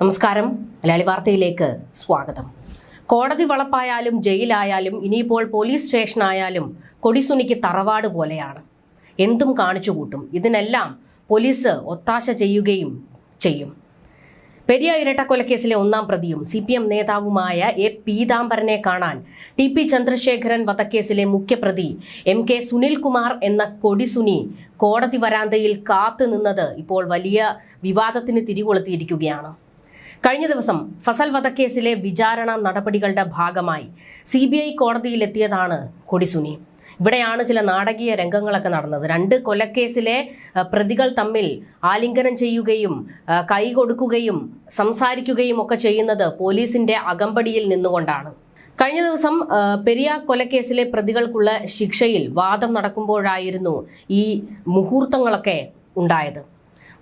നമസ്കാരം. മലയാളി വാർത്തയിലേക്ക് സ്വാഗതം. കോടതി വളപ്പായാലും ജയിലായാലും ഇനിയിപ്പോൾ പോലീസ് സ്റ്റേഷനായാലും കൊടിസുനിക്ക് തറവാട് പോലെയാണ്. എന്തും കാണിച്ചു കൂട്ടും. ഇതിനെല്ലാം പോലീസ് ഒത്താശ ചെയ്യുകയും ചെയ്യും. പെരിയ ഇരട്ടക്കൊലക്കേസിലെ ഒന്നാം പ്രതിയും സി പി എം നേതാവുമായ എ പീതാംബരനെ കാണാൻ ടി പി ചന്ദ്രശേഖരൻ വധക്കേസിലെ മുഖ്യപ്രതി എം കെ സുനിൽകുമാർ എന്ന കൊടിസുനി കോടതി വരാന്തയിൽ കാത്തു നിന്നത് ഇപ്പോൾ വലിയ വിവാദത്തിന് തിരികൊളുത്തിയിരിക്കുകയാണ്. കഴിഞ്ഞ ദിവസം ഫസൽ വധക്കേസിലെ വിചാരണ നടപടികളുടെ ഭാഗമായി സി ബി ഐ കോടതിയിലെത്തിയതാണ് കൊടിസുനി ഇവിടെയാണ് ചില നാടകീയ രംഗങ്ങളൊക്കെ നടന്നത്. രണ്ട് കൊലക്കേസിലെ പ്രതികൾ തമ്മിൽ ആലിംഗനം ചെയ്യുകയും കൈ കൊടുക്കുകയും സംസാരിക്കുകയും ഒക്കെ ചെയ്യുന്നത് പോലീസിന്റെ അകമ്പടിയിൽ നിന്നുകൊണ്ടാണ്. കഴിഞ്ഞ ദിവസം പെരിയ കൊലക്കേസിലെ പ്രതികൾക്കുള്ള ശിക്ഷയിൽ വാദം നടക്കുമ്പോഴായിരുന്നു ഈ മുഹൂർത്തങ്ങളൊക്കെ ഉണ്ടായത്.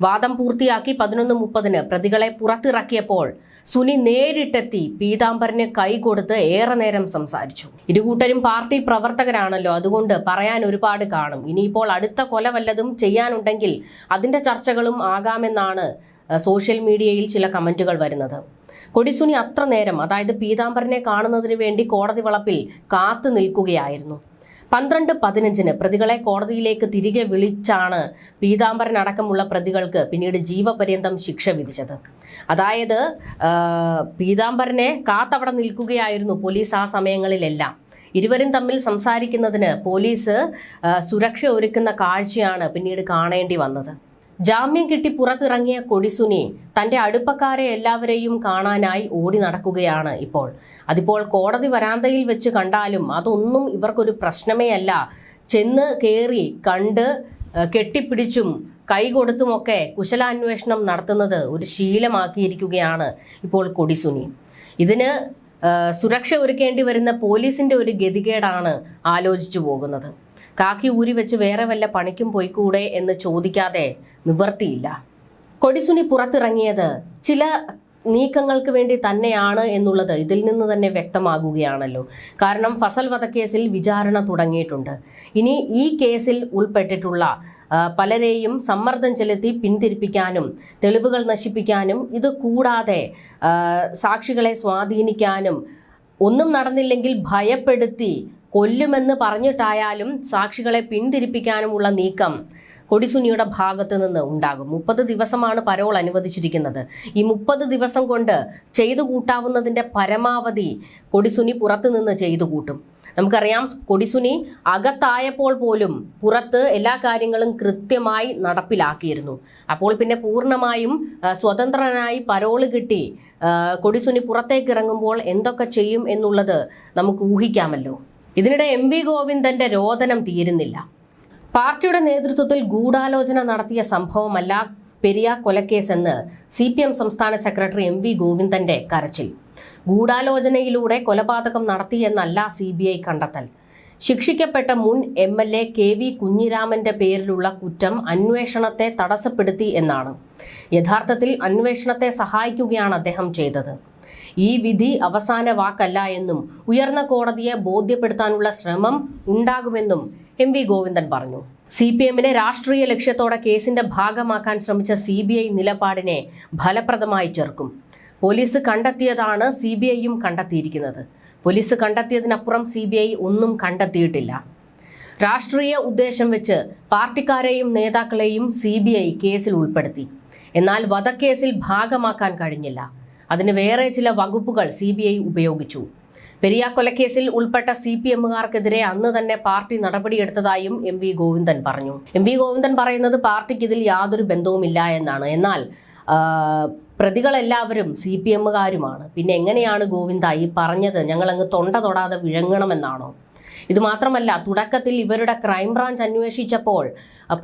വാദം പൂർത്തിയാക്കി പതിനൊന്ന് മുപ്പതിന് പ്രതികളെ പുറത്തിറക്കിയപ്പോൾ സുനി നേരിട്ടെത്തി പീതാംബരന് കൈ കൊടുത്ത് ഏറെ നേരം സംസാരിച്ചു. ഇരുകൂട്ടരും പാർട്ടി പ്രവർത്തകരാണല്ലോ അതുകൊണ്ട് പറയാൻ ഒരുപാട് കാണും. ഇനിയിപ്പോൾ അടുത്ത കൊല വല്ലതും ചെയ്യാനുണ്ടെങ്കിൽ അതിന്റെ ചർച്ചകളും ആകാമെന്നാണ് സോഷ്യൽ മീഡിയയിൽ ചില കമന്റുകൾ വരുന്നത്. കൊടിസുനി അത്ര നേരം അതായത് പീതാംബരനെ കാണുന്നതിന് വേണ്ടി കോടതി വളപ്പിൽ കാത്തു നിൽക്കുകയായിരുന്നു. പന്ത്രണ്ട് പതിനഞ്ചിന് പ്രതികളെ കോടതിയിലേക്ക് തിരികെ വിളിച്ചാണ് പീതാംബരൻ അടക്കമുള്ള പ്രതികൾക്ക് പിന്നീട് ജീവപര്യന്തം ശിക്ഷ വിധിച്ചത്. അതായത് പീതാംബരനെ കാത്തവിടെ നിൽക്കുകയായിരുന്നു പോലീസ് ആ സമയങ്ങളിലെല്ലാം. ഇരുവരും തമ്മിൽ സംസാരിക്കുന്നതിന് പോലീസ് സുരക്ഷ ഒരുക്കുന്ന കാഴ്ചയാണ് പിന്നീട് കാണേണ്ടി വന്നത്. ജാമ്യം കിട്ടി പുറത്തിറങ്ങിയ കൊടിസുനി തന്റെ അടുപ്പക്കാരെ എല്ലാവരെയും കാണാനായി ഓടി നടക്കുകയാണ് ഇപ്പോൾ. അതിപ്പോൾ കോടതി വരാന്തയിൽ വെച്ച് കണ്ടാലും അതൊന്നും ഇവർക്കൊരു പ്രശ്നമേ അല്ല. ചെന്ന് കയറി കണ്ട് കെട്ടിപ്പിടിച്ചും കൈ കൊടുത്തുമൊക്കെ കുശലാന്വേഷണം നടത്തുന്നത് ഒരു ശീലമാക്കിയിരിക്കുകയാണ് ഇപ്പോൾ കൊടിസുനി. ഇതിന് സുരക്ഷ ഒരുക്കേണ്ടി വരുന്ന പോലീസിന്റെ ഒരു ഗതികേടാണ് ആലോചിച്ചു പോകുന്നത്. കാക്കി ഊരി വെച്ച് വേറെ വല്ല പണിക്കും പോയിക്കൂടെ എന്ന് ചോദിക്കാതെ നിവർത്തിയില്ല. കൊടിസുനി പുറത്തിറങ്ങിയത് ചില നീക്കങ്ങൾക്ക് വേണ്ടി തന്നെയാണ് എന്നുള്ളത് ഇതിൽ നിന്ന് തന്നെ വ്യക്തമാകുകയാണല്ലോ. കാരണം ഫസൽ വധക്കേസിൽ വിചാരണ തുടങ്ങിയിട്ടുണ്ട്. ഇനി ഈ കേസിൽ ഉൾപ്പെട്ടിട്ടുള്ള പലരെയും സമ്മർദ്ദം ചെലുത്തി പിന്തിരിപ്പിക്കാനും തെളിവുകൾ നശിപ്പിക്കാനും ഇത് കൂടാതെ സാക്ഷികളെ സ്വാധീനിക്കാനും ഒന്നും നടന്നില്ലെങ്കിൽ ഭയപ്പെടുത്തി കൊല്ലുമെന്ന് പറഞ്ഞിട്ടായാലും സാക്ഷികളെ പിന്തിരിപ്പിക്കാനുമുള്ള നീക്കം കൊടിസുനിയുടെ ഭാഗത്ത് നിന്ന് ഉണ്ടാകും. മുപ്പത് ദിവസമാണ് പരോൾ അനുവദിച്ചിരിക്കുന്നത്. ഈ മുപ്പത് ദിവസം കൊണ്ട് ചെയ്തു കൂട്ടാവുന്നതിന്റെ പരമാവധി കൊടിസുനി പുറത്തു നിന്ന് ചെയ്തു കൂട്ടും. നമുക്കറിയാം കൊടിസുനി അകത്തായപ്പോൾ പോലും പുറത്ത് എല്ലാ കാര്യങ്ങളും കൃത്യമായി നടപ്പിലാക്കിയിരുന്നു. അപ്പോൾ പിന്നെ പൂർണമായും സ്വതന്ത്രനായി പരോൾ കിട്ടി കൊടിസുനി പുറത്തേക്ക് ഇറങ്ങുമ്പോൾ എന്തൊക്കെ ചെയ്യും എന്നുള്ളത് നമുക്ക് ഊഹിക്കാമല്ലോ. ഇതിനിടെ എം വി ഗോവിന്ദന്റെ രോദനം തീരുന്നില്ല. പാർട്ടിയുടെ നേതൃത്വത്തിൽ ഗൂഢാലോചന നടത്തിയ സംഭവമല്ല പെരിയ കൊലക്കേസെന്ന് സി പി എം സംസ്ഥാന സെക്രട്ടറി എം വി ഗോവിന്ദന്റെ കരച്ചിൽ. ഗൂഢാലോചനയിലൂടെ കൊലപാതകം നടത്തിയെന്നല്ല സി ബി ഐ കണ്ടെത്തൽ. ശിക്ഷിക്കപ്പെട്ട മുൻ M L A K V കുഞ്ഞിരാമന്റെ പേരിലുള്ള കുറ്റം അന്വേഷണത്തെ തടസ്സപ്പെടുത്തി എന്നാണ്. യഥാർത്ഥത്തിൽ അന്വേഷണത്തെ സഹായിക്കുകയാണ് അദ്ദേഹം ചെയ്തത്. ഈ വിധി അവസാന വാക്കല്ല എന്നും ഉയർന്ന കോടതിയെ ബോധ്യപ്പെടുത്താനുള്ള ശ്രമം ഉണ്ടാകുമെന്നും എം വി ഗോവിന്ദൻ പറഞ്ഞു. സി പി എമ്മിനെ രാഷ്ട്രീയ ലക്ഷ്യത്തോടെ കേസിന്റെ ഭാഗമാക്കാൻ ശ്രമിച്ച സി ബി ഐ നിലപാടിനെ ഫലപ്രദമായി ചെറുക്കും. പോലീസ് കണ്ടെത്തിയതാണ് സി ബി ഐയും കണ്ടെത്തിയിരിക്കുന്നത്. പോലീസ് കണ്ടെത്തിയതിനപ്പുറം സി ബി ഐ ഒന്നും കണ്ടെത്തിയിട്ടില്ല. രാഷ്ട്രീയ ഉദ്ദേശം വെച്ച് പാർട്ടിക്കാരെയും നേതാക്കളെയും സി ബി ഐ കേസിൽ ഉൾപ്പെടുത്തി. എന്നാൽ വധക്കേസിൽ ഭാഗമാക്കാൻ കഴിഞ്ഞില്ല. അതിന് വേറെ ചില വകുപ്പുകൾ സി ഉപയോഗിച്ചു. പെരിയ കൊലക്കേസിൽ ഉൾപ്പെട്ട സി പി എമ്മുകാർക്കെതിരെ അന്ന് തന്നെ പാർട്ടി നടപടിയെടുത്തതായും എം വി ഗോവിന്ദൻ പറഞ്ഞു. എം വി ഗോവിന്ദൻ പറയുന്നത് പാർട്ടിക്ക് ഇതിൽ യാതൊരു ബന്ധവുമില്ല എന്നാണ്. എന്നാൽ പ്രതികളെല്ലാവരും സി പി എമ്മുകാരുമാണ്. പിന്നെ എങ്ങനെയാണ് ഗോവിന്ദ ഈ പറഞ്ഞത്? ഞങ്ങൾ അങ്ങ് തൊണ്ട തൊടാതെ വിഴങ്ങണമെന്നാണോ? ഇത് മാത്രമല്ല തുടക്കത്തിൽ ഇവരുടെ ക്രൈംബ്രാഞ്ച് അന്വേഷിച്ചപ്പോൾ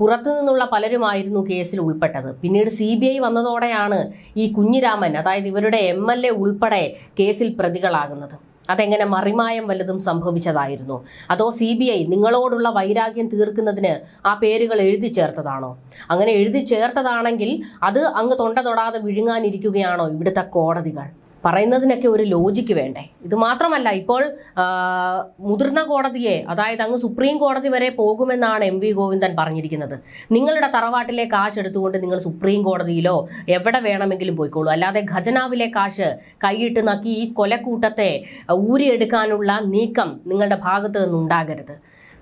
പുറത്തു നിന്നുള്ള പലരുമായിരുന്നു കേസിൽ ഉൾപ്പെട്ടത്. പിന്നീട് സി ബി ഐ വന്നതോടെയാണ് ഈ കുഞ്ഞിരാമൻ അതായത് ഇവരുടെ എം എൽ എ ഉൾപ്പെടെ കേസിൽ പ്രതികളാകുന്നത്. അതെങ്ങനെ മറിമായം വല്ലതും സംഭവിച്ചതായിരുന്നു? അതോ സി ബി ഐ നിങ്ങളോടുള്ള വൈരാഗ്യം തീർക്കുന്നതിന് ആ പേരുകൾ എഴുതി ചേർത്തതാണോ? അങ്ങനെ എഴുതി ചേർത്തതാണെങ്കിൽ അത് അങ്ങ് തൊണ്ട തൊടാതെ വിഴുങ്ങാനിരിക്കുകയാണോ ഇവിടുത്തെ കോടതികൾ? പറയുന്നതിനൊക്കെ ഒരു ലോജിക്ക് വേണ്ടേ? ഇത് മാത്രമല്ല ഇപ്പോൾ മുതിർന്ന കോടതിയെ അതായത് അങ്ങ് സുപ്രീം കോടതി വരെ പോകുമെന്നാണ് എം വി ഗോവിന്ദൻ പറഞ്ഞിരിക്കുന്നത്. നിങ്ങളുടെ തറവാട്ടിലെ കാശ് എടുത്തുകൊണ്ട് നിങ്ങൾ സുപ്രീം കോടതിയിലോ എവിടെ വേണമെങ്കിലും പോയിക്കോളൂ. അല്ലാതെ ഖജനാവിലെ കാശ് കൈയിട്ട് നക്കി ഈ കൊലക്കൂട്ടത്തെ ഊരിയെടുക്കാനുള്ള നീക്കം നിങ്ങളുടെ ഭാഗത്ത് നിന്നുണ്ടാകരുത്.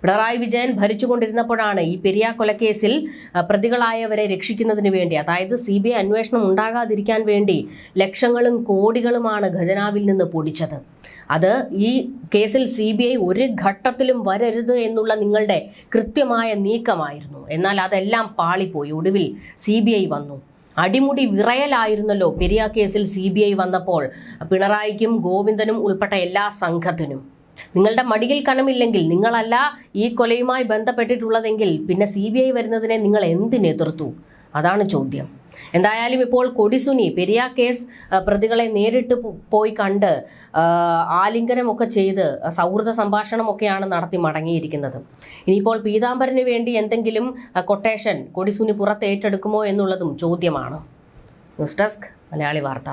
പിണറായി വിജയൻ ഭരിച്ചുകൊണ്ടിരുന്നപ്പോഴാണ് ഈ പെരിയ കൊലക്കേസിൽ പ്രതികളായവരെ രക്ഷിക്കുന്നതിന് വേണ്ടി അതായത് സി ബി ഐ അന്വേഷണം ഉണ്ടാകാതിരിക്കാൻ വേണ്ടി ലക്ഷങ്ങളും കോടികളുമാണ് ഖജനാവിൽ നിന്ന് പൊടിച്ചത്. അത് ഈ കേസിൽ സി ബി ഐ ഒരു ഘട്ടത്തിലും വരരുത് എന്നുള്ള നിങ്ങളുടെ കൃത്യമായ നീക്കമായിരുന്നു. എന്നാൽ അതെല്ലാം പാളിപ്പോയി ഒടുവിൽ സി ബി ഐ വന്നു. അടിമുടി വിറയലായിരുന്നല്ലോ പെരിയ കേസിൽ സി ബി ഐ വന്നപ്പോൾ പിണറായിക്കും ഗോവിന്ദനും ഉൾപ്പെട്ട എല്ലാ സംഘത്തിനും. നിങ്ങളുടെ മടിയിൽ കനമില്ലെങ്കിൽ നിങ്ങളല്ല ഈ കൊലയുമായി ബന്ധപ്പെട്ടിട്ടുള്ളതെങ്കിൽ പിന്നെ സി ബി ഐ വരുന്നതിനെ നിങ്ങൾ എന്തിനെതിർത്തു അതാണ് ചോദ്യം. എന്തായാലും ഇപ്പോൾ കൊടിസുനി പെരിയ കേസ് പ്രതികളെ നേരിട്ട് പോയി കണ്ട് ആലിംഗനമൊക്കെ ചെയ്ത് സൗഹൃദ സംഭാഷണമൊക്കെയാണ് നടത്തി മടങ്ങിയിരിക്കുന്നത്. ഇനിയിപ്പോൾ പീതാംബരന് വേണ്ടി എന്തെങ്കിലും കൊട്ടേഷൻ കൊടിസുനി പുറത്തേറ്റെടുക്കുമോ എന്നുള്ളതും ചോദ്യമാണ്. ന്യൂസ് ഡെസ്ക് മലയാളി വാർത്ത.